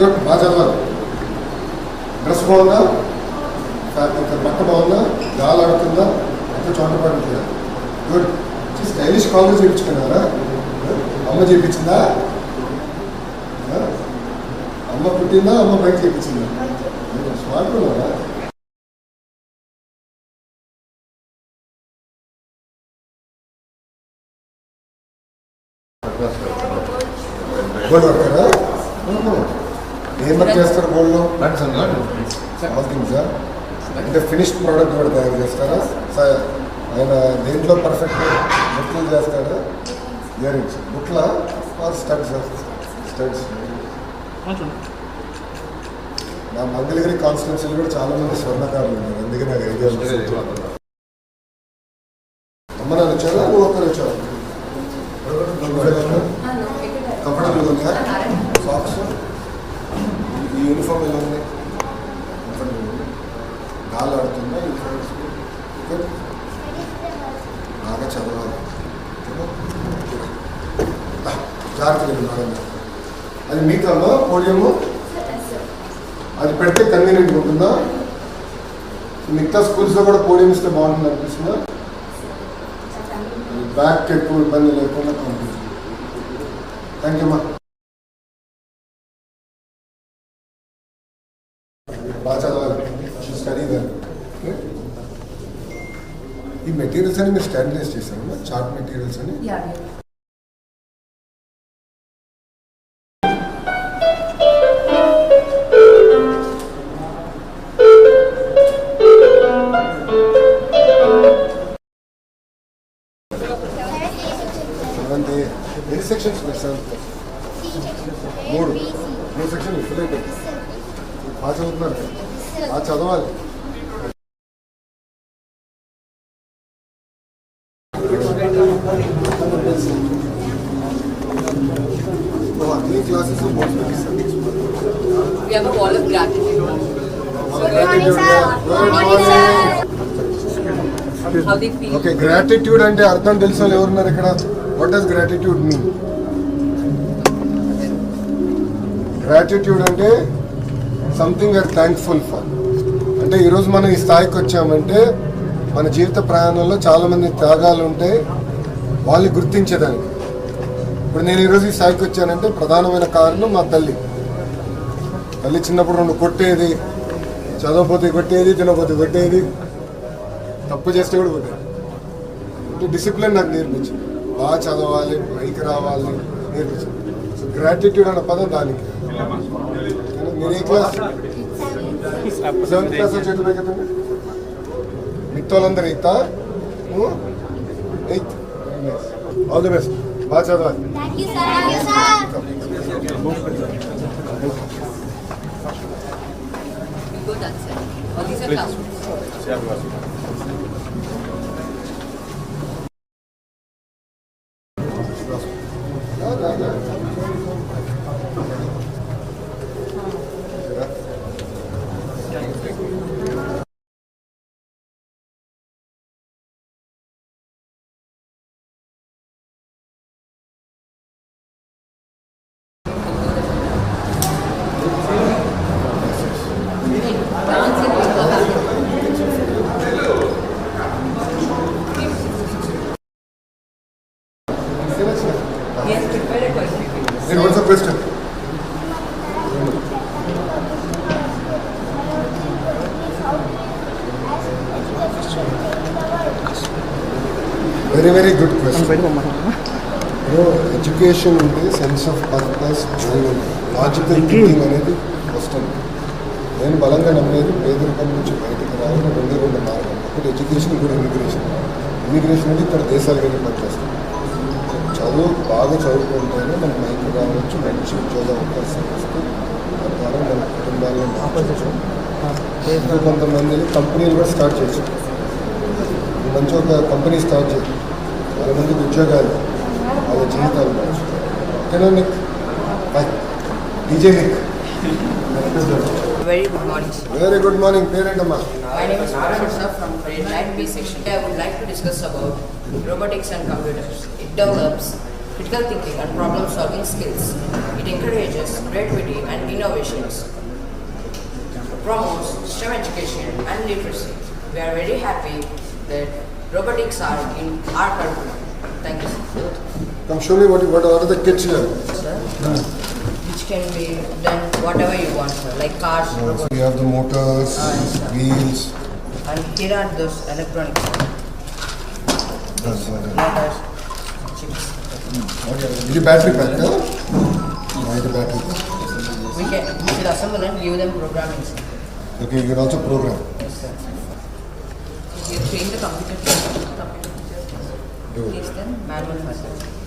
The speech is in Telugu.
గుడ్ బాగా చదవాలి డ్రెస్ బాగుందా? బట్ట బాగుందా? గాలి ఆడుతుందా? అంత చోట పడుతుందా గుడ్ స్టైలిష్ కాలేజ్ చేయించుకున్నారా? అమ్మ చేయించిందా? అమ్మ పుట్టిందా? అమ్మ బయట చేయించిందా? స్మార్ట్ ఉన్నారా గోల్డ్ వర్కరా? ఏం వర్క్ చేస్తారు గోల్డ్లో వర్కింగ్ సార్ అంటే ఫినిష్డ్ ప్రోడక్ట్ కూడా తయారు చేస్తారా? సార్ ఆయన దేంట్లో పర్ఫెక్ట్ బుక్లు చేస్తారా ఇయరింగ్స్ బుక్లా? స్టడ్స్ స్టడ్స్ నా మంగళగిరి కాన్స్టిట్యూన్సీలో కూడా చాలా మంది స్వర్ణకారులు ఉన్నారు. అందుకే నాకు ఐడియా. అమ్మ నాన్న వచ్చారా? నువ్వు ఒక్కరు వచ్చావు కంఫర్టబుల్గా ఉందా సాక్స్ యూనిఫామ్ ఎలా ఉంది గాలి ఆడుతుందా? యూనిఫామ్ బాగా చదవాలి. జాగ్రత్తగా బాగా అది మీకమ్మా పోడియము? అది పెడితే కన్వీనియంట్ ఉంటుందా మిగతా స్కూల్స్లో కూడా పోడియం ఇస్తే బాగుంటుంది అనిపిస్తుందా? బ్యాక్ ఎక్కువ ఇబ్బంది లేకుండా కనిపిస్తుంది థ్యాంక్ యూ అమ్మా బాగా చదవాలి స్టడీ ఈ మెటీరియల్స్ అని మీరు స్టాండర్డైజ్ చేశారు చార్ట్ మెటీరియల్స్ అని సెక్షన్స్ మూడు మూడు సెక్షన్ అయిపోయింది బాగా చదువుతున్నారు. బాగా చదవాలి. ఓ, అన్ని క్లాసెస్ బోర్డ్స్ పెట్టిస్తారు We have a wall of gratitude. How they feel. Okay gratitude అంటే అర్థం తెలిసిన వాళ్ళు ఎవరున్నారు ఇక్కడ? What does gratitude mean gratitude అంటే సంథింగ్ ఆర్ థ్యాంక్ఫుల్ ఫర్ అంటే ఈరోజు మనం ఈ స్థాయికి వచ్చామంటే మన జీవిత ప్రయాణంలో చాలామంది త్యాగాలు ఉంటాయి వాళ్ళు గుర్తించేదానికి ఇప్పుడు నేను ఈరోజు ఈ స్థాయికి వచ్చానంటే ప్రధానమైన కారణం మా తల్లి. తల్లి చిన్నప్పుడు రెండు కొట్టేది చదవపోతే కొట్టేది తినపోతే కొట్టేది తప్పు చేస్తే కూడా కొట్టేది. అంటే డిసిప్లిన్ నాకు నేర్పించింది. బాగా చదవాలి పైకి రావాలి నేర్పించింది. సో గ్రాటిట్యూడ్ అన్న పదం దానికి. నేను ఏ క్లాస్ సెవెంత్ క్లాస్ వచ్చేది కదండి మిగతా వాళ్ళందరూ ఎయితా ఎయిత్ ఆల్ ది బెస్ట్ బాగా చదవాలి Thank He has prepared a question. And what's the question? Very very good question education ఉంటే sense of purpose logical thinking అనేది వస్తుంది నేను బలంగా నమ్మేది పేదరికం నుంచి బయటకు రావడం రెండే రెండు మార్గం ఒకటి ఎడ్యుకేషన్ ఇంకోటి ఇమిగ్రేషన్ ఇమిగ్రేషన్ అంటే ఇక్కడ దేశాలు వెళ్ళి పనిచేస్తాం చదువు బాగా చదువుకుంటేనే మనకు మైండ్ కావచ్చు మంచి ఉద్యోగ అవకాశం వస్తుంది తద్వారా మన కుటుంబాలను మార్చవచ్చు కొంతమంది కంపెనీలు కూడా స్టార్ట్ చేయొచ్చు మంచి ఒక కంపెనీ స్టార్ట్ చేయి చాలా మందికి ఉద్యోగాలు వాళ్ళ జీవితాలు మార్చు ఓకేనా Nick? DJ Nick. very good morning, sir. Very good morning, Perendama. My name is Arun sir from grade 9B section. I would like to discuss about robotics and computers. It develops critical thinking and problem solving skills. It encourages creativity and innovations. It promotes STEM education and literacy. We are very happy that robotics are in our curriculum. Thank you, sir. Come show me what, what are the kids here. Sir? Hmm can be done whatever you want, sir, like cars. Uh, so you have the motors, uh, wheels. And here are those electronics. That's right. Motors, chips. Okay. Is it battery pack? Yeah? Why the battery pack? We can we should assemble and give them programming. Sir. Okay, you can also program. Yes, sir. You train the computer. Computer teacher. Teach them manual methods.